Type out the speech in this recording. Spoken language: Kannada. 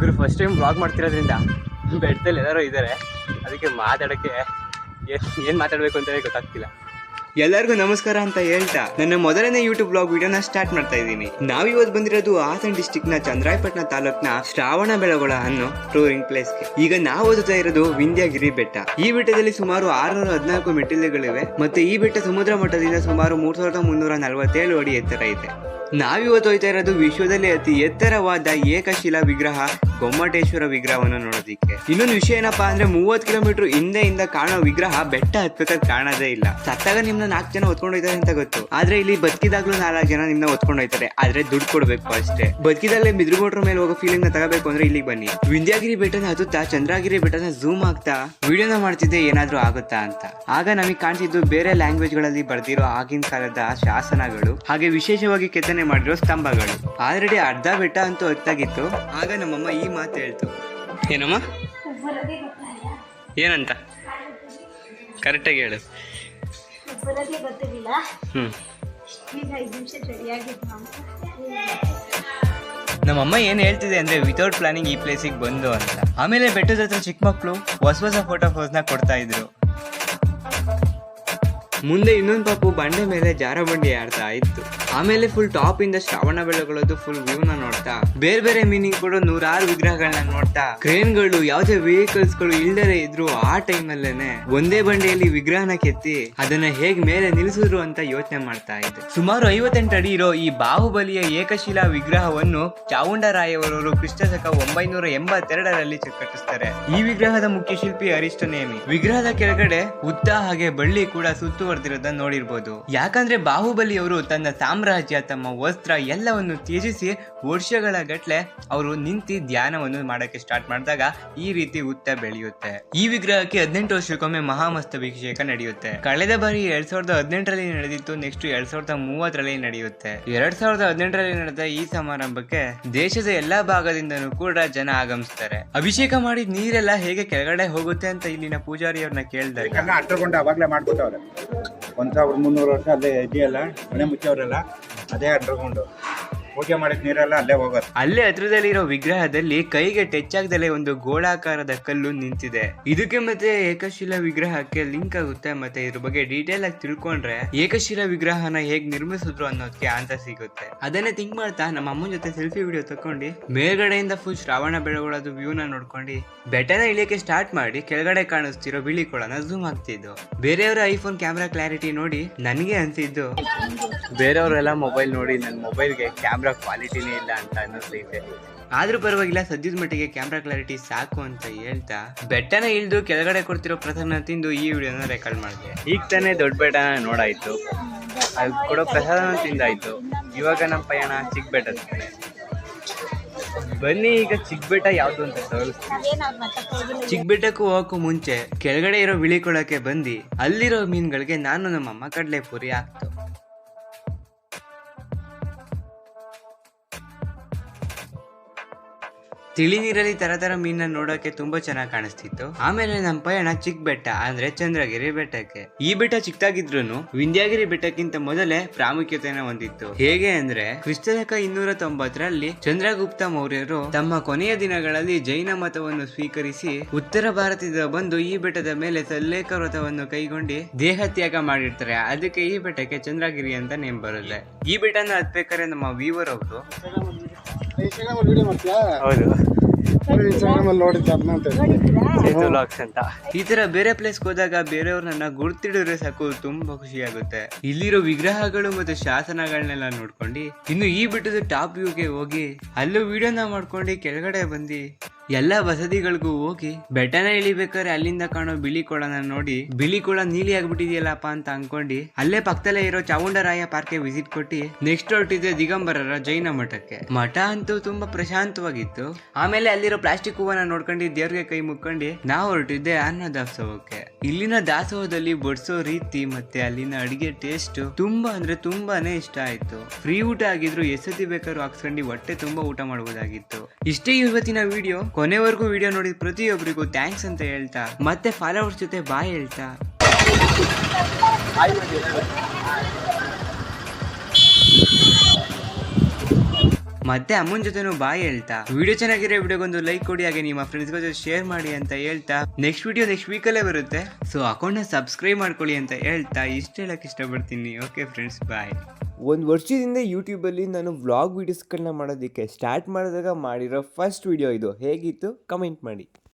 ಗುರು ಫಸ್ಟ್ ಟೈಮ್ ಬ್ಲಾಗ್ ಮಾಡ್ತಿರೋದ್ರಿಂದ ಬೆಟ್ಟದಲ್ಲಿ ಎಲ್ಲರೂ ಇದ್ದಾರೆ ಅದಕ್ಕೆ ಮಾತಾಡೋಕ್ಕೆ ಏನು ಮಾತಾಡಬೇಕು ಅಂತಲೇ ಗೊತ್ತಾಗ್ತಿಲ್ಲ. ಎಲ್ಲರಿಗೂ ನಮಸ್ಕಾರ ಅಂತ ಹೇಳ್ತಾ ನನ್ನ ಮೊದಲನೇ ಯೂಟ್ಯೂಬ್ ಬ್ಲಾಗ್ ವಿಡಿಯೋನ ಸ್ಟಾರ್ಟ್ ಮಾಡ್ತಾ ಇದ್ದೀನಿ. ನಾವಿವತ್ತು ಬಂದಿರೋದು ಹಾಸನ್ ಡಿಸ್ಟಿಕ್ನ ಚಂದ್ರಾಯಪಟ್ಟಣ ತಾಲೂಕ್ನ ಶ್ರಾವಣ ಬೆಳಗೊಳ ಅನ್ನೋ ಟೂರಿಂಗ್ ಪ್ಲೇಸ್ಗೆ ಈಗ ನಾವು ಓದುತ್ತಾ ಇರೋದು ವಿಂಧ್ಯಗಿರಿ ಬೆಟ್ಟ. ಈ ಬೆಟ್ಟದಲ್ಲಿ ಸುಮಾರು ಆರುನೂರ ಹದಿನಾಲ್ಕು ಮೆಟ್ಟಿಲುಗಳಿವೆ. ಮತ್ತೆ ಈ ಬೆಟ್ಟ ಸಮುದ್ರ ಮಟ್ಟದಿಂದ ಸುಮಾರು ಮೂರ್ ಸಾವಿರದ ಮುನ್ನೂರ ನಲವತ್ತೇಳು ಅಡಿ ಎತ್ತರ ಇದೆ. ನಾವಿವತ್ತು ಹೋಯ್ತಾ ಇರೋದು ವಿಶ್ವದಲ್ಲಿ ಅತಿ ಎತ್ತರವಾದ ಏಕಶಿಲಾ ವಿಗ್ರಹ. ಗೊಮ್ಮಟೇಶ್ವರ ವಿಗ್ರಹವನ್ನು ನೋಡೋದಿಕ್ಕೆ. ಇನ್ನೊಂದು ವಿಷಯ ಏನಪ್ಪಾ ಅಂದ್ರೆ ಮೂವತ್ ಕಿಲೋಮೀಟರ್ ಹಿಂದೆ ಇಂದ ಕಾಣೋ ವಿಗ್ರಹ ಬೆಟ್ಟ ಹತ್ಬೇಕಾದ್ ಕಾಣೋದೇ ಇಲ್ಲ. ಸತ್ತಾಗ ನಿಮ್ನ ನಾಲ್ಕು ಜನ ಹೊತ್ಕೊಂಡೋಯ್ತಾರೆ ಅಂತ ಗೊತ್ತು. ಆದ್ರೆ ಇಲ್ಲಿ ಬದುಕಿದಾಗ್ಲೂ ನಾಲ್ಕು ಜನ ನಿಮ್ನ ಹೊತ್ಕೊಂಡೋಯ್ತಾರೆ ಆದ್ರೆ ದುಡ್ಡು ಕೊಡ್ಬೇಕು ಅಷ್ಟೇ. ಬದುಕಿದಾಗಲೇ ಮಿದ್ರುಗೋಟ್ರ ಮೇಲೆ ಹೋಗೋ ಫೀಲಿಂಗ್ನ ತಗೋಬೇಕು ಅಂದ್ರೆ ಇಲ್ಲಿಗೆ ಬನ್ನಿ. ವಿಂಧ್ಯಾಗಿರಿ ಬೆಟ್ಟನ ಹತ್ತುತ್ತಾ ಚಂದ್ರಗಿರಿ ಬೆಟ್ಟನ ಝೂಮ್ ಆಗ್ತಾ ವಿಡಿಯೋನ ಮಾಡ್ತಿದ್ದೆ ಏನಾದ್ರೂ ಆಗುತ್ತಾ ಅಂತ. ಆಗ ನಮಗೆ ಕಾಣ್ತಿದ್ದು ಬೇರೆ ಲ್ಯಾಂಗ್ವೇಜ್ಗಳಲ್ಲಿ ಬರ್ದಿರೋ ಆಗಿನ ಕಾಲದ ಶಾಸನಗಳು, ಹಾಗೆ ವಿಶೇಷವಾಗಿ ಕೆತ್ತನೆ ಮಾಡಿರೋ ಸ್ತಂಭಗಳು. ಆಲ್ರೆಡಿ ಅರ್ಧ ಬೆಟ್ಟ ಅಂತೂ ಹೊತ್ತಾಗಿತ್ತು. ಆಗ ನಮ್ಮಮ್ಮ ಈ ಮಾತು ಹೇಳ್ತು. ಏನಮ್ಮ? ಏನಂತ? ಕರೆಕ್ಟಾಗಿ ಹೇಳು. ನಮ್ಮಮ್ಮ ಏನು ಹೇಳ್ತಿದೆ ಅಂದ್ರೆ ವಿತೌಟ್ ಪ್ಲಾನಿಂಗ್ ಈ ಪ್ಲೇಸಿಗೆ ಬಂದು ಅಂತ. ಆಮೇಲೆ ಬೆಟ್ಟದ ಹತ್ರ ಚಿಕ್ಕ ಮಕ್ಕಳು ಹೊಸ ಹೊಸ ಫೋಟೋ ನ ಕೊಡ್ತಾ ಇದ್ರು. ಮುಂದೆ ಇನ್ನೊಂದು ಪಾಪು ಬಂಡೆ ಮೇಲೆ ಜಾರ ಬಂಡಿ ಆಡ್ತಾ ಇತ್ತು. ಆಮೇಲೆ ಫುಲ್ ಟಾಪ್ ಇಂದ ಶ್ರಾವಣ ಬೆಳಗೊಳ್ಳೋದು ಫುಲ್ ವ್ಯೂ ನ ನೋಡ್ತಾ, ಬೇರೆ ಬೇರೆ ಮೀನಿಂಗ್ ಕೂಡ ನೂರಾರು ವಿಗ್ರಹಗಳನ್ನ ನೋಡ್ತಾ ಕ್ರೇನ್ಗಳು ಯಾವ್ದೇ ವೆಹಿಕಲ್ಸ್ಗಳು ಇಲ್ದರೆ ಇದ್ರು ಆ ಟೈಮ್ ಅಲ್ಲೇನೆ ಒಂದೇ ಬಂಡೆಯಲ್ಲಿ ವಿಗ್ರಹನ ಕೆತ್ತಿ ಅದನ್ನ ಹೇಗ್ ಮೇಲೆ ನಿಲ್ಲಿಸಿದ್ರು ಅಂತ ಯೋಚನೆ ಮಾಡ್ತಾ ಇದ್ದೆ. ಸುಮಾರು ಐವತ್ತೆಂಟು ಅಡಿ ಇರೋ ಈ ಬಾಹುಬಲಿಯ ಏಕಶಿಲಾ ವಿಗ್ರಹವನ್ನು ಚಾವುಂಡರಾಯವರವರು ಕ್ರಿಸ್ತ ಶಕ ಒಂಬೈನೂರ ಎಂಬತ್ತೆರಡರಲ್ಲಿ ಕಟ್ಟಿಸ್ತಾರೆ ಈ ವಿಗ್ರಹದ ಮುಖ್ಯ ಶಿಲ್ಪಿ ಅರಿಷ್ಟ ನೇಮಿ ವಿಗ್ರಹದ ಕೆಳಗಡೆ ಉದ್ದ ಹಾಗೆ ಬಳ್ಳಿ ಕೂಡ ಸುತ್ತುವರೆದಿರೋದನ್ನ ನೋಡಿರ್ಬೋದು. ಯಾಕಂದ್ರೆ ಬಾಹುಬಲಿಯವರು ತನ್ನ ಸಾಮ್ರಾಜ್ಯ, ತಮ್ಮ ವಸ್ತ್ರ ಎಲ್ಲವನ್ನು ತ್ಯಜಿಸಿ ವರ್ಷಗಳ ಗಟ್ಲೆ ಅವರು ನಿಂತಿ ಧ್ಯಾನವನ್ನು ಮಾಡಕ್ಕೆ ಸ್ಟಾರ್ಟ್ ಮಾಡಿದಾಗ ಈ ರೀತಿ ಉತ್ತ ಬೆಳೆಯುತ್ತೆ. ಈ ವಿಗ್ರಹಕ್ಕೆ ಹದಿನೆಂಟು ವರ್ಷಕ್ಕೊಮ್ಮೆ ಮಹಾಮಸ್ತಭಿಷೇಕ ನಡೆಯುತ್ತೆ. ಕಳೆದ ಬಾರಿ ಎರಡ್ ಸಾವಿರದ ಹದಿನೆಂಟರಲ್ಲಿ ನಡೆದಿತ್ತು ನೆಕ್ಸ್ಟ್ ಎರಡ್ ಸಾವಿರದ ಮೂವತ್ತರಲ್ಲಿ ನಡೆಯುತ್ತೆ. ಎರಡ್ ಸಾವಿರದ ಹದಿನೆಂಟರಲ್ಲಿ ನಡೆದ ಈ ಸಮಾರಂಭಕ್ಕೆ ದೇಶದ ಎಲ್ಲಾ ಭಾಗದಿಂದನೂ ಕೂಡ ಜನ ಆಗಮಿಸ್ತಾರೆ. ಅಭಿಷೇಕ ಮಾಡಿದ ನೀರೆಲ್ಲ ಹೇಗೆ ಕೆಳಗಡೆ ಹೋಗುತ್ತೆ ಅಂತ ಇಲ್ಲಿನ ಕೇಳಿದಾಗ ಅಟ್ಟರ್ಕೊಂಡು ಅವಾಗಲೇ ಮಾಡ್ಬಿಟ್ಟವ್ರೆ ಒಂದ್ ಸಾವಿರದ ಮುನ್ನೂರು ವರ್ಷ ಅಲ್ಲೇ ಇದೆಯಲ್ಲ ಮನೆ ಮುಚ್ಚವ್ರಲ್ಲ ಅದೇ ಅಟ್ಟರ್ಕೊಂಡು ಪೂಜೆ ಮಾಡಿದ ನೀರೆಲ್ಲ ಅಲ್ಲೇ ಹೋಗೋದು ಅಲ್ಲೇ ಹತ್ರದಲ್ಲಿರೋ ವಿಗ್ರಹದಲ್ಲಿ ಕೈಗೆ ಟಚ್ ಆಗದಲ್ಲೇ ಒಂದು ಗೋಳಾಕಾರದ ಕಲ್ಲು ನಿಂತಿದೆ. ಇದಕ್ಕೆ ಮತ್ತೆ ಏಕಶಿಲಾ ವಿಗ್ರಹಕ್ಕೆ ಲಿಂಕ್ ಆಗುತ್ತೆ. ಮತ್ತೆ ಇದ್ರ ಬಗ್ಗೆ ಡೀಟೇಲ್ ಆಗಿ ತಿಳ್ಕೊಂಡ್ರೆ ಏಕಶಿಲಾ ವಿಗ್ರಹನ ಹೇಗ್ ನಿರ್ಮಿಸಿದ್ರು ಅನ್ನೋದಕ್ಕೆ ಅಂತ ಸಿಗುತ್ತೆ. ಅದನ್ನೇ ಥಿಂಕ್ ಮಾಡ್ತಾ ನಮ್ಮ ಅಮ್ಮನ ಜೊತೆ ಸೆಲ್ಫಿ ವಿಡಿಯೋ ತಕೊಂಡು ಮೇಲ್ಗಡೆಯಿಂದ ಫುಲ್ ಶ್ರಾವಣ ಬೆಳಗೊಳ್ಳೋದು ವ್ಯೂನ ನೋಡ್ಕೊಂಡು ಬೆಟ್ಟನ ಇಳಿಯಕ್ಕೆ ಸ್ಟಾರ್ಟ್ ಮಾಡಿ ಕೆಳಗಡೆ ಕಾಣಿಸ್ತಿರೋ ಬಿಳಿ ಕೊಳನ ಝೂಮ್ ಆಗ್ತಿದ್ದು ಬೇರೆಯವರ ಐಫೋನ್ ಕ್ಯಾಮ್ರಾ ಕ್ಲಾರಿಟಿ ನೋಡಿ ನನಗೆ ಅನ್ಸಿದ್ದು. ಬೇರೆಯವರೆಲ್ಲ ಮೊಬೈಲ್ ನೋಡಿ ನನ್ನ ಮೊಬೈಲ್ಗೆ ಕ್ಯಾಮ್ರಾ ಕ್ವಾಲಿಟಿನೇ ಇಲ್ಲ ಅಂತ ಅನ್ನಿಸ್ತೈತೆ ಆದ್ರೂ ಪರವಾಗಿಲ್ಲ ಸದ್ಯದ ಮಟ್ಟಿಗೆ ಕ್ಯಾಮ್ರಾ ಕ್ಲಾರಿಟಿ ಸಾಕು ಅಂತ ಹೇಳ್ತಾ ಬೆಟ್ಟನ ಇಳಿದು ಕೆಳಗಡೆ ಕೊಡ್ತಿರೋ ಪ್ರಸಾದನ ತಿಂದು ಈ ವಿಡಿಯೋನ ರೆಕಾರ್ಡ್ ಮಾಡಿದೆ. ಈಗ ತಾನೇ ದೊಡ್ಡ ಬೆಟ್ಟನ ನೋಡಾಯ್ತು. ಅದು ಕೊಡೋ ಪ್ರಸಾದನ ತಿಂದಾಯ್ತು. ಇವಾಗ ನಮ್ಮ ಪಯಣ ಚಿಕ್ಕ ಬೆಟ್ಟದ ಕಡೆ ಬನ್ನಿ ಈಗ ಚಿಕ್ಕ ಬೆಟ್ಟ ಯಾವ್ದು ಅಂತ ತೋರಿಸ್ತೀನಿ. ನಾವೇನಾದ್ರು ಮಾತಾಡ್ತಾ ಹೋಗಿಲ್ಲ ಚಿಕ್ಕ ಬೆಟ್ಟಕ್ಕೂ ಹೋಗಕ್ಕೂ ಮುಂಚೆ ಕೆಳಗಡೆ ಇರೋ ಬಿಳಿಕೊಳಕ್ಕೆ ಬಂದು ಅಲ್ಲಿರೋ ಮೀನುಗಳಿಗೆ ನಾನು ನಮ್ಮಮ್ಮ ಕಡಲೆ ಪುರಿ ಹಾಕ್ತು. ತಿಳಿ ನೀರಲ್ಲಿ ತರ ತರ ಮೀನನ್ನ ನೋಡೋಕೆ ತುಂಬಾ ಚೆನ್ನಾಗಿ ಕಾಣಿಸ್ತಿತ್ತು. ಆಮೇಲೆ ನಮ್ಮ ಪಯಣ ಚಿಕ್ಕ ಬೆಟ್ಟ, ಅಂದ್ರೆ ಚಂದ್ರಗಿರಿ ಬೆಟ್ಟಕ್ಕೆ. ಈ ಬೆಟ್ಟ ಚಿಕ್ಕದಾಗಿದ್ರು ವಿಂಧ್ಯಾಗಿರಿ ಬೆಟ್ಟಕ್ಕಿಂತ ಮೊದಲೇ ಪ್ರಾಮುಖ್ಯತೆನ ಹೊಂದಿತ್ತು. ಹೇಗೆ ಅಂದ್ರೆ ಕ್ರಿಸ್ತಕ ಇನ್ನೂರ ತೊಂಬತ್ತರಲ್ಲಿ ಚಂದ್ರಗುಪ್ತ ಮೌರ್ಯರು ತಮ್ಮ ಕೊನೆಯ ದಿನಗಳಲ್ಲಿ ಜೈನ ಮತವನ್ನು ಸ್ವೀಕರಿಸಿ ಉತ್ತರ ಭಾರತದಿಂದ ಬಂದು ಈ ಬೆಟ್ಟದ ಮೇಲೆ ಸಲ್ಲೇಖ ವ್ರತವನ್ನು ಕೈಗೊಂಡು ದೇಹ ತ್ಯಾಗ ಮಾಡಿರ್ತಾರೆ. ಅದಕ್ಕೆ ಈ ಬೆಟ್ಟಕ್ಕೆ ಚಂದ್ರಗಿರಿ ಅಂತ ನೇಮ್ ಬರುತ್ತೆ. ಈ ಬೆಟ್ಟನ ಹತ್ಬೇಕಾದ್ರೆ ನಮ್ಮ ವೀವರ್ ಅವರು ಹೌದು. ಸೇತು ಲಾಕ್ಸ್ ಅಂತ ಈ ತರ ಬೇರೆ ಪ್ಲೇಸ್ ಹೋದಾಗ ಬೇರೆಯವ್ರು ನನ್ನ ಗುರ್ತಿಡಿದ್ರೆ ಸಾಕು ತುಂಬಾ ಖುಷಿ ಆಗುತ್ತೆ. ಇಲ್ಲಿರೋ ವಿಗ್ರಹಗಳು ಮತ್ತೆ ಶಾಸನಗಳನ್ನೆಲ್ಲ ನೋಡ್ಕೊಂಡು ಇನ್ನು ಈ ಬಿಟ್ಟದ ಟಾಪ್ ವ್ಯೂಗೆ ಹೋಗಿ ಅಲ್ಲೂ ವಿಡಿಯೋನ ಮಾಡ್ಕೊಂಡು ಕೆಳಗಡೆ ಬಂದು ಎಲ್ಲ ಬಸದಿಗಳಿಗೂ ಹೋಗಿ ಬೆಟ್ಟನ ಇಳಿಬೇಕಾದ್ರೆ ಅಲ್ಲಿಂದ ಕಾಣೋ ಬಿಳಿ ಕೊಳನ ನೋಡಿ, ಬಿಳಿ ಕೊಳ ನೀಲಿ ಆಗ್ಬಿಟ್ಟಿದೆಯಲ್ಲಪ್ಪ ಅಂತ ಅನ್ಕೊಂಡು ಅಲ್ಲೇ ಪಕ್ಕದಲ್ಲೇ ಇರೋ ಚಾವುಂಡರಾಯ ಪಾರ್ಕ್ಗೆ ವಿಸಿಟ್ ಕೊಟ್ಟಿ ನೆಕ್ಸ್ಟ್ ಹೊರಟಿದ್ದೆ ದಿಗಂಬರರ ಜೈನ ಮಠಕ್ಕೆ. ಮಠ ಅಂತೂ ತುಂಬಾ ಪ್ರಶಾಂತವಾಗಿತ್ತು. ಆಮೇಲೆ ಅಲ್ಲಿರೋ ಪ್ಲಾಸ್ಟಿಕ್ ಹೂವನ್ನ ನೋಡ್ಕೊಂಡು ದೇವ್ರಿಗೆ ಕೈ ಮುಕ್ಕೊಂಡು ನಾವು ಹೊರಟಿದ್ದೆ ಅನ್ನ ದಾಸೋಹಕ್ಕೆ ಇಲ್ಲಿನ ದಾಸೋಹದಲ್ಲಿ ಬಡಿಸೋ ರೀತಿ ಮತ್ತೆ ಅಲ್ಲಿನ ಅಡಿಗೆ ಟೇಸ್ಟ್ ತುಂಬಾ ಅಂದ್ರೆ ತುಂಬಾನೇ ಇಷ್ಟ ಆಯ್ತು. ಫ್ರೀ ಊಟ ಆಗಿದ್ರು ಎಸತಿ ಬೇಕಾದ್ರೂ ಹಾಕ್ಸ್ಕೊಂಡು ಹೊಟ್ಟೆ ತುಂಬಾ ಊಟ ಮಾಡಬಹುದಾಗಿತ್ತು ಇಷ್ಟೇ ಇವತ್ತಿನ ವಿಡಿಯೋ ಕೊನೆವರೆಗೂ ವಿಡಿಯೋ ನೋಡಿದ ಪ್ರತಿಯೊಬ್ಬರಿಗೂ ಥ್ಯಾಂಕ್ಸ್ ಅಂತ ಹೇಳ್ತಾ, ಮತ್ತೆ ಫಾಲೋವರ್ಸ್ ಜೊತೆ ಬಾಯ್ ಹೇಳ್ತಾ. ಮತ್ತೆ ಅಮ್ಮನ ಜೊತೆನೂ ಬಾಯ್ ಹೇಳ್ತಾ. ವಿಡಿಯೋ ಚೆನ್ನಾಗಿರೋ ವಿಡಿಯೋಗೊಂದು ಲೈಕ್ ಕೊಡಿ, ಹಾಗೆ ನಿಮ್ಮ ಫ್ರೆಂಡ್ಸ್ ಜೊತೆ ಶೇರ್ ಮಾಡಿ ಅಂತ ಹೇಳ್ತಾ. ನೆಕ್ಸ್ಟ್ ವಿಡಿಯೋ ನೆಕ್ಸ್ಟ್ ವೀಕಲ್ಲೇ ಬರುತ್ತೆ. ಸೊ ಅಕೌಂಟ್ನ ಸಬ್ಸ್ಕ್ರೈಬ್ ಮಾಡ್ಕೊಳ್ಳಿ ಅಂತ ಹೇಳ್ತಾ. ಇಷ್ಟ ಹೇಳಕ್ಕೆ ಇಷ್ಟಪಡ್ತೀನಿ. ಓಕೆ ಫ್ರೆಂಡ್ಸ್ ಬಾಯ್ ಒಂದು ವರ್ಷದಿಂದ ಯೂಟ್ಯೂಬಲ್ಲಿ ನಾನು ವ್ಲಾಗ್ ವೀಡಿಯೋಸ್ಗಳನ್ನ ಮಾಡೋದಕ್ಕೆ ಸ್ಟಾರ್ಟ್ ಮಾಡಿದಾಗ ಮಾಡಿರೋ ಫಸ್ಟ್ ವೀಡಿಯೋ ಇದು. ಹೇಗಿತ್ತು? ಕಮೆಂಟ್ ಮಾಡಿ.